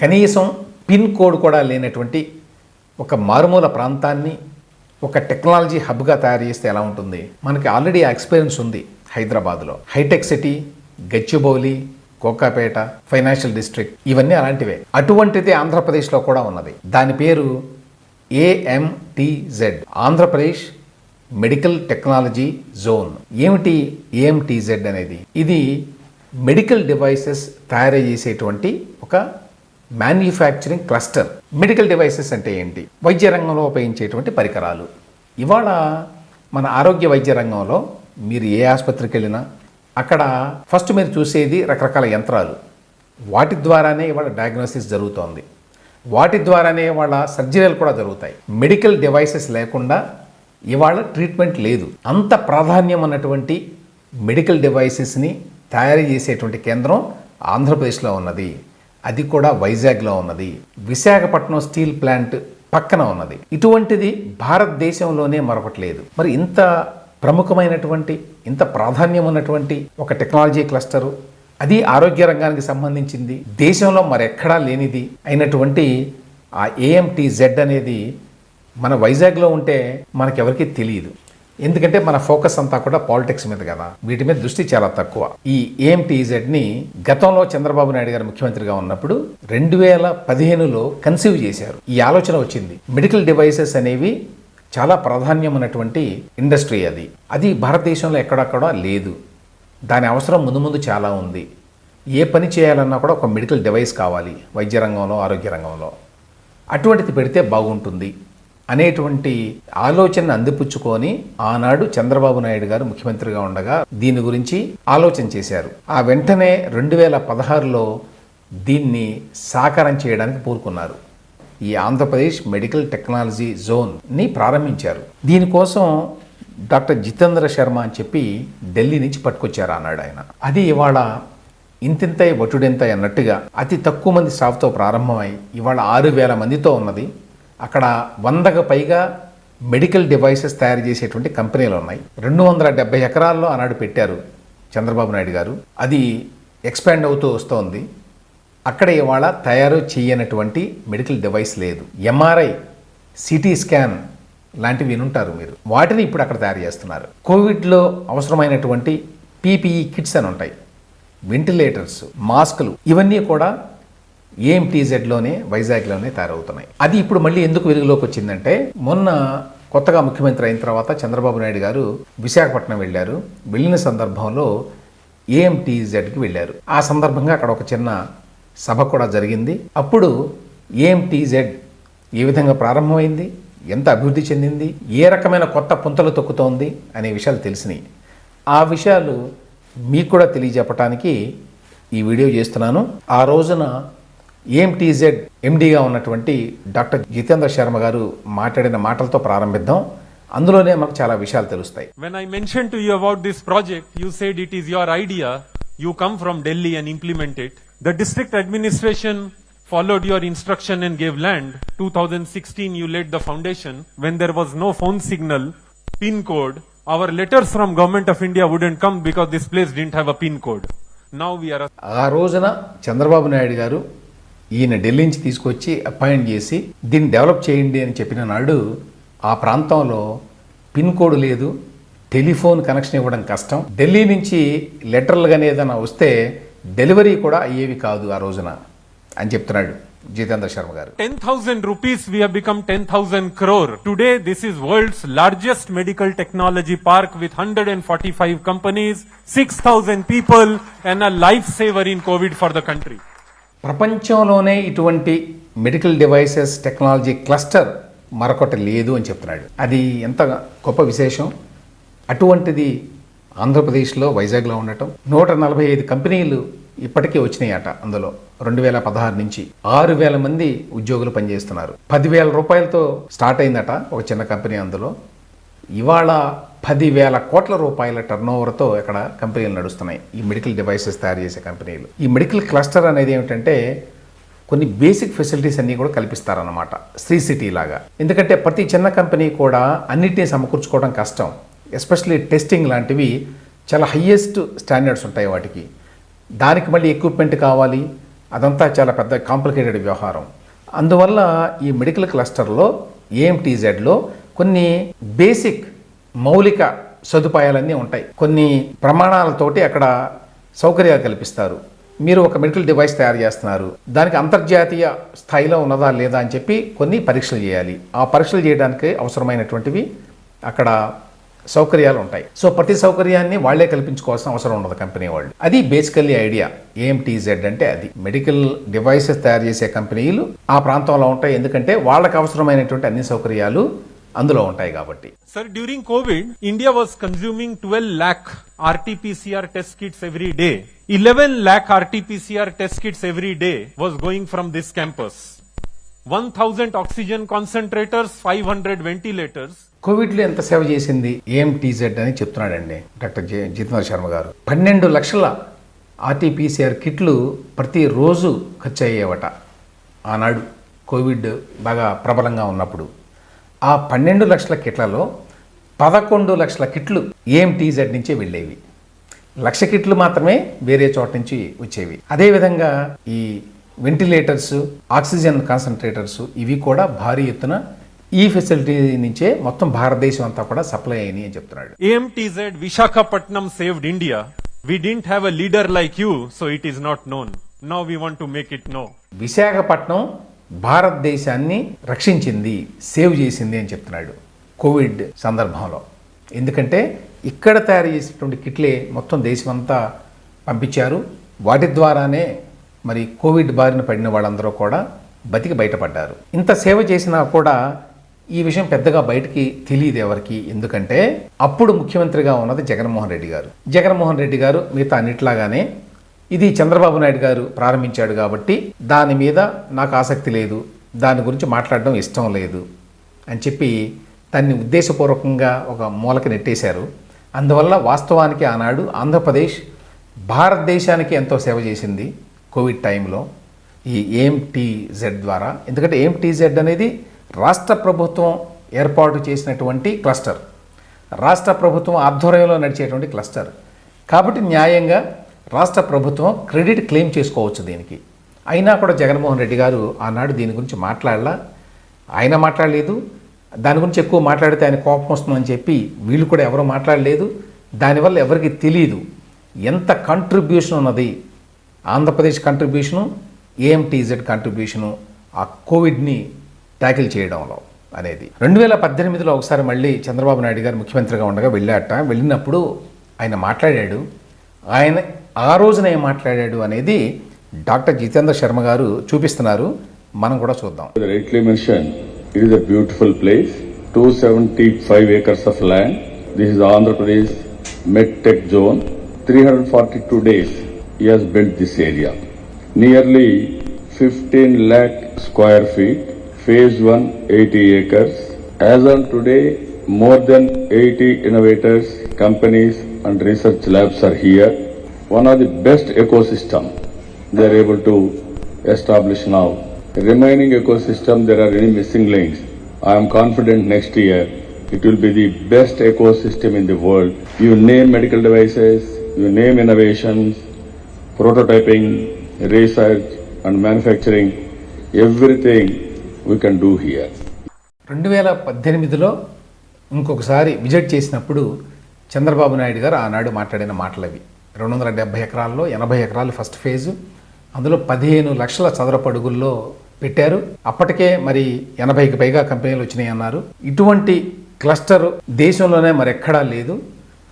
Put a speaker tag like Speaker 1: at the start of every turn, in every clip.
Speaker 1: కనీసం pin code కూడా లేనటువంటి ఒక మారుమూల ప్రాంతాన్ని ఒక టెక్నాలజీ హబ్గా తయారు చేస్తే ఎలా ఉంటుంది? మనకి ఆల్రెడీ ఆ ఎక్స్పీరియన్స్ ఉంది హైదరాబాద్లో. Hitech City Gachibowli Kokapet financial district ఇవన్నీ అలాంటివే. అటువంటిది ఆంధ్రప్రదేశ్లో కూడా ఉన్నది. దాని పేరు AMTZ Andhra Pradesh medical technology zone. ఏమిటి ఏఎంటీజెడ్ అనేది? ఇది మెడికల్ డివైసెస్ తయారు చేసేటువంటి ఒక మ్యానుఫ్యాక్చరింగ్ క్లస్టర్. మెడికల్ డివైసెస్ అంటే ఏంటి? వైద్య రంగంలో ఉపయోగించేటువంటి పరికరాలు. ఇవాళ మన ఆరోగ్య వైద్య రంగంలో మీరు ఏ ఆసుపత్రికి వెళ్ళినా అక్కడ ఫస్ట్ మీరు చూసేది రకరకాల యంత్రాలు. వాటి ద్వారానే ఇవాళ డయాగ్నోసిస్ జరుగుతోంది. వాటి ద్వారానే వాళ్ళ సర్జరీలు కూడా జరుగుతాయి. మెడికల్ డివైసెస్ లేకుండా ఇవాళ ట్రీట్మెంట్ లేదు. అంత ప్రాధాన్యం ఉన్నటువంటి మెడికల్ డివైసెస్ని తయారు చేసేటువంటి కేంద్రం ఆంధ్రప్రదేశ్లో ఉన్నది. అది కూడా వైజాగ్లో ఉన్నది. విశాఖపట్నం స్టీల్ ప్లాంట్ పక్కన ఉన్నది. ఇటువంటిది భారతదేశంలోనే మరొకట్లేదు మరి ఇంత ప్రముఖమైనటువంటి ఇంత ప్రాధాన్యం ఉన్నటువంటి ఒక టెక్నాలజీ క్లస్టరు అది ఆరోగ్య రంగానికి సంబంధించింది దేశంలో మరెక్కడా లేనిది అయినటువంటి ఆ ఏఎంటీ జెడ్ అనేది మన వైజాగ్లో ఉంటే మనకెవరికి తెలియదు. ఎందుకంటే మన ఫోకస్ అంతా కూడా పాలిటిక్స్ మీద కదా. వీటి మీద దృష్టి చాలా తక్కువ. ఈ ఏఎంటీజెడ్ని గతంలో చంద్రబాబు నాయుడు గారు ముఖ్యమంత్రిగా ఉన్నప్పుడు రెండు వేల పదిహేనులో కన్సీవ్ చేశారు. ఈ ఆలోచన వచ్చింది. మెడికల్ డివైసెస్ అనేవి చాలా ప్రాధాన్యం ఉన్నటువంటి ఇండస్ట్రీ అది. అది భారతదేశంలో ఎక్కడక్కడ లేదు. దాని అవసరం ముందు ముందు చాలా ఉంది. ఏ పని చేయాలన్నా కూడా ఒక మెడికల్ డివైస్ కావాలి. వైద్య రంగంలో ఆరోగ్య రంగంలో. అటువంటిది పెడితే బాగుంటుంది. అనేటువంటి ఆలోచన అందిపుచ్చుకొని ఆనాడు చంద్రబాబు నాయుడు గారు ముఖ్యమంత్రిగా ఉండగా దీని గురించి ఆలోచన చేశారు. ఆ వెంటనే రెండు వేల పదహారులో దీన్ని సాకారం చేయడానికి పూనుకున్నారు. ఈ ఆంధ్రప్రదేశ్ మెడికల్ టెక్నాలజీ జోన్ని ప్రారంభించారు. దీనికోసం డాక్టర్ జితేంద్ర శర్మ అని చెప్పి ఢిల్లీ నుంచి పట్టుకొచ్చారు అన్నాడు ఆయన. అది ఇవాళ ఇంతింతై వటుడెంతై అన్నట్టుగా అతి తక్కువ మంది స్టాఫ్తో ప్రారంభమై ఇవాళ ఆరు వేల మందితో ఉన్నది. అక్కడ వందకు పైగా మెడికల్ డివైసెస్ తయారు చేసేటువంటి కంపెనీలు ఉన్నాయి. రెండు వందల డెబ్బై ఎకరాల్లో ఆనాడు పెట్టారు చంద్రబాబు నాయుడు గారు. అది ఎక్స్పాండ్ అవుతూ వస్తోంది. అక్కడ ఇవాళ తయారు చేయనటువంటి మెడికల్ డివైస్ లేదు. ఎంఆర్ఐ సిటీ స్కాన్ లాంటివి వినుంటారు మీరు. వాటిని ఇప్పుడు అక్కడ తయారు చేస్తున్నారు. కోవిడ్లో అవసరమైనటువంటి పీపీఈ కిట్స్ అని ఉంటాయి. వెంటిలేటర్స్ మాస్కులు ఇవన్నీ కూడా ఏఎంటీజెడ్లోనే వైజాగ్లోనే తయారవుతున్నాయి. అది ఇప్పుడు మళ్ళీ ఎందుకు వెలుగులోకి వచ్చిందంటే మొన్న కొత్తగా ముఖ్యమంత్రి అయిన తర్వాత చంద్రబాబు నాయుడు గారు విశాఖపట్నం వెళ్ళారు. వెళ్ళిన సందర్భంలో ఏఎంటీజెడ్కి వెళ్ళారు. ఆ సందర్భంగా అక్కడ ఒక చిన్న సభ కూడా జరిగింది. అప్పుడు ఏఎంటీజెడ్ ఏ విధంగా ప్రారంభమైంది? ఎంత అభివృద్ధి చెందింది? ఏ రకమైన కొత్త పుంతలు తొక్కుతోంది? అనే విషయాలు తెలిసినాయి. ఆ విషయాలు మీకు కూడా తెలియజెప్పడానికి ఈ వీడియో చేస్తున్నాను. ఆ రోజున ఏఎంటీజెడ్ ఎండీగా ఉన్నటువంటి డాక్టర్ జితేంద్ర శర్మ గారు మాట్లాడిన మాటలతో ప్రారంభిద్దాం అందులోనే మనకు చాలా విషయాలు తెలుస్తాయి
Speaker 2: When I mentioned to you about this project, you said it is your idea. You come from Delhi and implement it. The district administration followed your instruction and gave land. 2016, you laid the foundation. When there was no phone signal, PIN code, our letters from government of India wouldn't come because this place didn't have a PIN code. Now we are
Speaker 1: ఆ రోజున చంద్రబాబు నాయుడు గారు ఈయన ఢిల్లీ నుంచి తీసుకొచ్చి appoint చేసి దీన్ని develop చేయండి అని చెప్పిన నాడు ఆ ప్రాంతంలో పిన్ కోడ్ లేదు టెలిఫోన్ కనెక్షన్ ఇవ్వడం కష్టం. ఢిల్లీ నుంచి లెటర్లుగానే ఏదైనా వస్తే డెలివరీ కూడా అయ్యేవి కాదు ఆ రోజున అని చెప్తున్నాడు జితేంద్ర శర్మ గారు.
Speaker 2: Ten thousand rupees we became ten thousand crore today this is world's largest medical technology park with hundred and forty five companies six thousand people and a life saver in COVID for the country
Speaker 1: ప్రపంచంలోనే ఇటువంటి medical devices technology cluster మరొకటి లేదు అని చెప్తున్నాడు. అది ఎంత గొప్ప విశేషం? అటువంటిది ఆంధ్రప్రదేశ్లో వైజాగ్లో ఉండటం నూట నలభై ఐదు కంపెనీలు ఇప్పటికే వచ్చినాయట అందులో. రెండు వేల పదహారు నుంచి ఆరు వేల మంది ఉద్యోగులు పనిచేస్తున్నారు. పదివేల రూపాయలతో స్టార్ట్ అయిందట ఒక చిన్న కంపెనీ అందులో. ఇవాళ పదివేల కోట్ల రూపాయల టర్న్ ఓవర్తో ఇక్కడ కంపెనీలు నడుస్తున్నాయి. ఈ మెడికల్ డివైసెస్ తయారు చేసే కంపెనీలు. ఈ మెడికల్ క్లస్టర్ అనేది ఏమిటంటే కొన్ని బేసిక్ ఫెసిలిటీస్ అన్నీ కూడా కల్పిస్తారన్నమాట. శ్రీ సిటీ లాగా. ఎందుకంటే ప్రతి చిన్న కంపెనీ కూడా అన్నిటినీ సమకూర్చుకోవడం కష్టం. ఎస్పెషల్లీ టెస్టింగ్ లాంటివి చాలా హయ్యెస్ట్ స్టాండర్డ్స్ ఉంటాయి వాటికి. దానికి మళ్ళీ ఎక్విప్మెంట్ కావాలి. అదంతా చాలా పెద్ద కాంప్లికేటెడ్ వ్యవహారం. అందువల్ల ఈ మెడికల్ క్లస్టర్లో ఏఎంటీజెడ్లో కొన్ని బేసిక్ మౌలిక సదుపాయాలన్నీ ఉంటాయి. కొన్ని ప్రమాణాలతోటి అక్కడ సౌకర్యాలు కల్పిస్తారు. మీరు ఒక మెడికల్ డివైస్ తయారు చేస్తున్నారు. దానికి అంతర్జాతీయ స్థాయిలో ఉన్నదా లేదా అని చెప్పి కొన్ని పరీక్షలు చేయాలి. ఆ పరీక్షలు చేయడానికి అవసరమైనటువంటివి అక్కడ సౌకర్యాలు ఉంటాయి. సో ప్రతి సౌకర్యాన్ని వాళ్ళే కల్పించుకోవాల్సిన అవసరం ఉండదు కంపెనీ వాళ్ళు. అది బేసికల్లీ ఐడియా. ఏఎంటీజెడ్ అంటే అది. మెడికల్ డివైసెస్ తయారు చేసే కంపెనీలు ఆ ప్రాంతంలో ఉంటాయి. ఎందుకంటే వాళ్ళకి అవసరమైనటువంటి అన్ని సౌకర్యాలు అందులో ఉంటాయి కాబట్టి.
Speaker 2: Sir during COVID India was consuming twelve lakh RTPCR test kits every day eleven lakh RTPCR test kits every day was going from this campus one thousand oxygen concentrators five hundred ventilators
Speaker 1: కోవిడ్లో ఎంత సేవ చేసింది? ఏం TZ అని చెప్తున్నాడండి doctor Jitendra Sharma గారు. పన్నెండు లక్షల ఆర్టీపీసీఆర్ కిట్లు ప్రతిరోజు ఖర్చు అయ్యేవట. ఆనాడు కోవిడ్ బాగా ప్రబలంగా ఉన్నప్పుడు. ఆ పన్నెండు లక్షల కిట్లలో పదకొండు లక్షల కిట్లు ఏఎంటీజెడ్ నుంచే వెళ్ళేవి లక్ష కిట్లు మాత్రమే వేరే చోట నుంచి వచ్చేవి అదేవిధంగా ఈ వెంటిలేటర్స్ ఆక్సిజన్ కాన్సన్ట్రేటర్స్ ఇవి కూడా భారీ ఎత్తున ఈ ఫెసిలిటీ నుంచే మొత్తం భారతదేశం అంతా కూడా సప్లై అయినాయి అని చెప్తున్నాడు
Speaker 2: AMTZ Vishakhapatnam saved India. We didn't have a leader like you, so it is not known. Now we want to make it known.
Speaker 1: Visakhapatnam భారతదేశాన్ని రక్షించింది సేవ్ చేసింది అని చెప్తున్నాడు కోవిడ్ సందర్భంలో. ఎందుకంటే ఇక్కడ తయారు చేసినటువంటి కిట్లే మొత్తం దేశమంతా పంపించారు. వాటి ద్వారానే మరి కోవిడ్ బారిన పడిన వాళ్ళందరూ కూడా బతికి బయటపడ్డారు. ఇంత సేవ చేసినా కూడా ఈ విషయం పెద్దగా బయటికి తెలియదు ఎవరికి. ఎందుకంటే అప్పుడు ముఖ్యమంత్రిగా ఉన్నది జగన్మోహన్ రెడ్డి గారు. జగన్మోహన్ రెడ్డి గారు మిగతా అన్నిట్లాగానే ఇది చంద్రబాబు నాయుడు గారు ప్రారంభించాడు కాబట్టి దాని మీద నాకు ఆసక్తి లేదు దాని గురించి మాట్లాడడం ఇష్టం లేదు అని చెప్పి దాన్ని ఉద్దేశపూర్వకంగా ఒక మూలకి నెట్టేశారు. అందువల్ల వాస్తవానికి ఆనాడు ఆంధ్రప్రదేశ్ భారతదేశానికి ఎంతో సేవ చేసింది కోవిడ్ టైంలో ఈ ఎంటీజెడ్ ద్వారా. ఎందుకంటే ఏఎంటీజెడ్ అనేది రాష్ట్ర ప్రభుత్వం ఏర్పాటు చేసినటువంటి క్లస్టర్. రాష్ట్ర ప్రభుత్వం ఆధ్వర్యంలో నడిచేటువంటి క్లస్టర్. కాబట్టి న్యాయంగా రాష్ట్ర ప్రభుత్వం క్రెడిట్ క్లెయిమ్ చేసుకోవచ్చు దీనికి. అయినా కూడా జగన్మోహన్ రెడ్డి గారు ఆనాడు దీని గురించి మాట్లాడలా. ఆయన మాట్లాడలేదు. దాని గురించి ఎక్కువ మాట్లాడితే ఆయన కోపం వస్తుందని చెప్పి వీళ్ళు కూడా ఎవరూ మాట్లాడలేదు. దానివల్ల ఎవరికి తెలియదు ఎంత కంట్రిబ్యూషన్ ఉన్నది? ఆంధ్రప్రదేశ్ కంట్రిబ్యూషను ఏఎంటీజెడ్ కంట్రిబ్యూషను ఆ కోవిడ్ని ట్యాకిల్ చేయడంలో అనేది. రెండు వేల పద్దెనిమిదిలో ఒకసారి మళ్ళీ చంద్రబాబు నాయుడు గారు ముఖ్యమంత్రిగా ఉండగా వెళ్ళాట. వెళ్ళినప్పుడు ఆయన మాట్లాడాడు. ఆయన ఆ రోజున ఏం మాట్లాడాడు అనేది డాక్టర్ జితేంద్ర శర్మ గారు చూపిస్తున్నారు. మనం కూడా చూద్దాం.
Speaker 3: Beautiful place two seventy five acres of land this Andhra Pradesh med tech zone three hundred forty two days we built this area nearly fifteen lakh square feet phase one eighty acres as on today more than eighty innovators companies and research labs are here One of the best ecosystem they are able to establish now. Remaining ecosystem, there are any missing links. I am confident next year it will be the best ecosystem in the world. You name medical devices, you name innovations, prototyping, research and manufacturing, everything we can do here.
Speaker 1: రెండు వేల పద్దెనిమిదిలో ఇంకొకసారి visit చేసినప్పుడు చంద్రబాబు నాయుడు గారు ఆనాడు మాట్లాడిన మాటలు అవి రెండు వందల డెబ్బై ఎకరాల్లో ఎనభై ఎకరాలు ఫస్ట్ ఫేజు అందులో పదిహేను లక్షల చదరపు అడుగుల్లో పెట్టారు. అప్పటికే మరి ఎనభైకి పైగా కంపెనీలు వచ్చినాయి అన్నారు. ఇటువంటి క్లస్టర్ దేశంలోనే మరి ఎక్కడా లేదు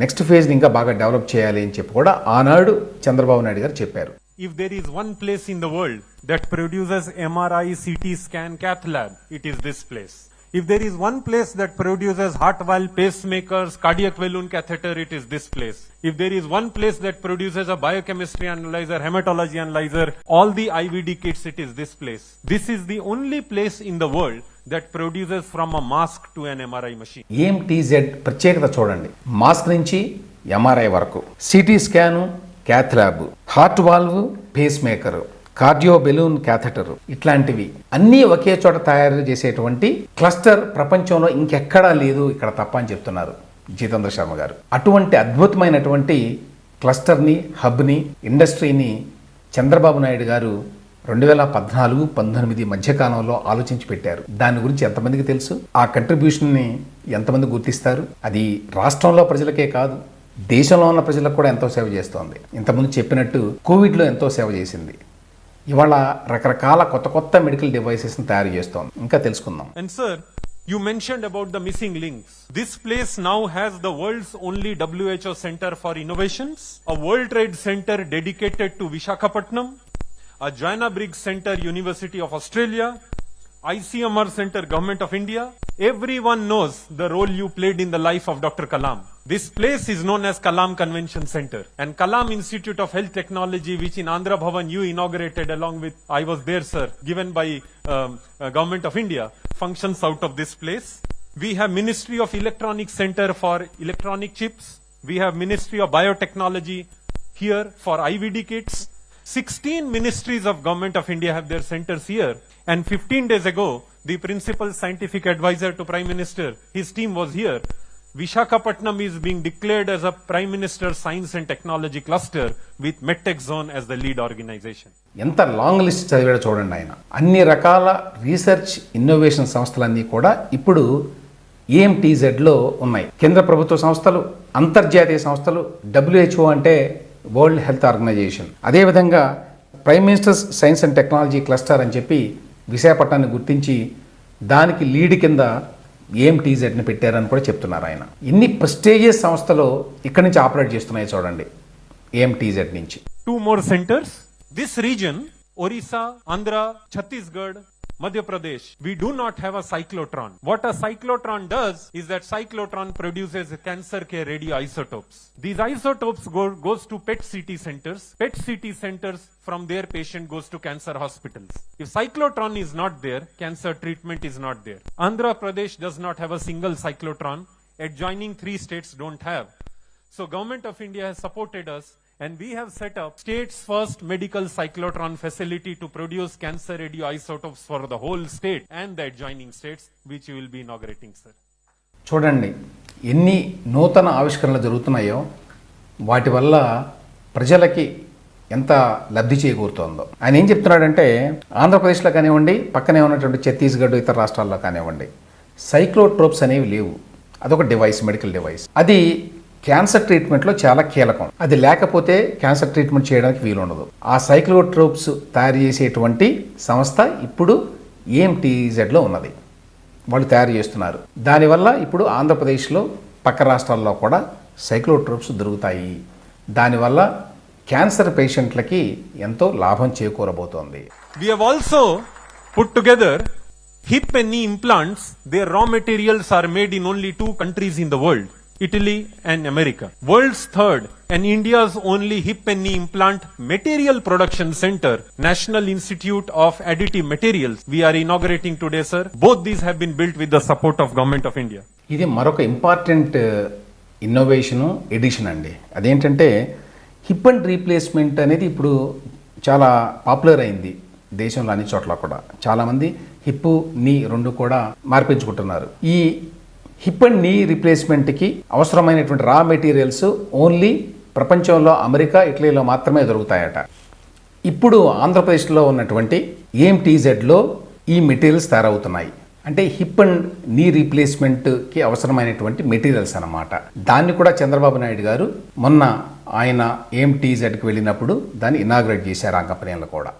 Speaker 1: నెక్స్ట్ ఫేజ్ని ఇంకా బాగా డెవలప్ చేయాలి అని చెప్పి కూడా ఆనాడు చంద్రబాబు నాయుడు గారు చెప్పారు.
Speaker 2: If there is one place in the world that produces MRI, CT scan, cath lab, it is this place. If there is one place that produces heart valve pacemakers, cardiac balloon catheter, it is this place. If there is one place that produces a biochemistry analyzer, hematology analyzer, all the IVD kits, it is this place. This is the only place in the world that produces from a mask to an MRI machine.
Speaker 1: AMTZ ప్రత్యేకత చూడండి mask నుంచి MRI వరకు CT scan cath lab heart valve pacemaker cardio balloon catheter. ఇట్లాంటివి అన్నీ ఒకే చోట తయారు చేసేటువంటి cluster ప్రపంచంలో ఇంకెక్కడా లేదు ఇక్కడ తప్ప అని చెప్తున్నారు జితేంద్ర శర్మ గారు. అటువంటి అద్భుతమైనటువంటి క్లస్టర్ని హబ్ని ఇండస్ట్రీని చంద్రబాబు నాయుడు గారు రెండు వేల పద్నాలుగు పంతొమ్మిది మధ్యకాలంలో ఆలోచించి పెట్టారు. దాని గురించి ఎంతమందికి తెలుసు? ఆ కంట్రిబ్యూషన్ని ఎంతమంది గుర్తిస్తారు? అది రాష్ట్రంలో ప్రజలకే కాదు దేశంలో ఉన్న ప్రజలకు కూడా ఎంతో సేవ చేస్తోంది. ఇంతకుముందు చెప్పినట్టు కోవిడ్లో ఎంతో సేవ చేసింది. ఇవాళ రకరకాల కొత్త కొత్త మెడికల్ డివైసెస్ని తయారు చేస్తోంది ఇంకా తెలుసుకుందాం
Speaker 2: And sir, you mentioned about the missing links. This place now has the world's only WHO Center for Innovations, a World Trade Center dedicated to Vishakhapatnam, a Joanna Briggs Center, University of Australia, ICMR Center, Government of India. Everyone knows the role you played in the life of Dr. Kalam. This place is known as Kalam Convention Center and Kalam Institute of Health Technology, which in Andhra Bhavan you inaugurated along with, I was there, sir, given by um, uh, Government of India, functions out of this place. We have Ministry of Electronics Center for electronic chips. We have Ministry of Biotechnology here for IVD kits. 16 ministries of government of India have their centers here. And 15 days ago, the principal scientific advisor to Prime Minister, his team was here. Vishakhapatnam is being declared as a Prime Minister Science and Technology cluster with MedTech Zone as the lead organization.
Speaker 1: ఎంత long list చదివాడో చూడండి ఆయన. అన్ని రకాల research innovation సంస్థలన్నీ కూడా ఇప్పుడు ఏఎంటీజెడ్లో ఉన్నాయి. కేంద్ర ప్రభుత్వ సంస్థలు అంతర్జాతీయ సంస్థలు డబ్ల్యూహెచ్ఓ అంటే వరల్డ్ హెల్త్ ఆర్గనైజేషన్ అదేవిధంగా prime minister's science and technology cluster అని చెప్పి విశాఖపట్నాన్ని గుర్తించి దానికి లీడ్ కింద ఏఎంటీజెడ్ని పెట్టారని కూడా చెప్తున్నారు ఆయన. ఇన్ని ప్రెస్టేజియస్ సంస్థలు ఇక్కడి నుంచి ఆపరేట్ చేస్తున్నాయి చూడండి ఏఎంటీజెడ్ నుంచి.
Speaker 2: Two more centres this region Orissa Andhra Chhattisgarh Madhya Pradesh, we do not have a cyclotron. What a cyclotron does is that cyclotron produces cancer care radioisotopes. These isotopes go, goes to PET CT centers. PET CT centers from their patient goes to cancer hospitals. If cyclotron is not there, cancer treatment is not there. Andhra Pradesh does not have a single cyclotron. Adjoining three states don't have. So government of India has supported us and we have set up state's first medical cyclotron facility to produce cancer radioisotopes for the whole state and the adjoining states which you will be inaugurating sir.
Speaker 1: చూడండి ఎన్ని నూతన ఆవిష్కరణలు జరుగుతున్నాయో వాటి వల్ల ప్రజలకి ఎంత లబ్ధి చేకూరుతోందో ఆయన ఏం చెప్తున్నాడంటే ఆంధ్రప్రదేశ్లో కానివ్వండి పక్కనే ఉన్నటువంటి ఛత్తీస్గఢ్ ఇతర రాష్ట్రాల్లో కానివ్వండి సైక్లోట్రోప్స్ అనేవి లేవు అదొక డివైస్ మెడికల్ డివైస్ అది క్యాన్సర్ ట్రీట్మెంట్లో చాలా కీలకం. అది లేకపోతే క్యాన్సర్ ట్రీట్మెంట్ చేయడానికి వీలు ఉండదు ఆ సైక్లోట్రోప్స్ తయారు చేసేటువంటి సంస్థ ఇప్పుడు ఏఎంటీజెడ్లో ఉన్నది. వాళ్ళు తయారు చేస్తున్నారు. దానివల్ల ఇప్పుడు ఆంధ్రప్రదేశ్లో పక్క రాష్ట్రాల్లో కూడా సైక్లోట్రోప్స్ దొరుకుతాయి. దానివల్ల క్యాన్సర్ పేషెంట్లకి ఎంతో లాభం చేకూరబోతోంది.
Speaker 2: We have also put together hip and implants they raw materials are made in only two countries in the world. Italy and America. World's third and India's only hip and knee implant material production center, National Institute of Additive Materials. We are inaugurating today, sir. Both these have been built with the support of Government of India.
Speaker 1: ఇది మరొక important innovation edition అండి అదేంటంటే hip and replacement అనేది ఇప్పుడు చాలా popular అయింది దేశంలో అన్ని చోట్ల కూడా చాలామంది హిప్ నీ రెండు కూడా మార్పించుకుంటున్నారు ఈ హిప్ అండ్ నీ రీప్లేస్మెంట్కి అవసరమైనటువంటి రా మెటీరియల్స్ ఓన్లీ ప్రపంచంలో అమెరికా ఇటలీలో మాత్రమే దొరుకుతాయట. ఇప్పుడు ఆంధ్రప్రదేశ్లో ఉన్నటువంటి ఏఎంటీజెడ్లో ఈ మెటీరియల్స్ తయారవుతున్నాయి. అంటే హిప్ అండ్ నీ రీప్లేస్మెంట్కి అవసరమైనటువంటి మెటీరియల్స్ అనమాట దాన్ని కూడా చంద్రబాబు నాయుడు గారు మొన్న ఆయన ఏఎంటీజెడ్కి వెళ్ళినప్పుడు దాన్ని ఇనాగ్రేట్ చేశారు ఆ కంపెనీలో కూడా.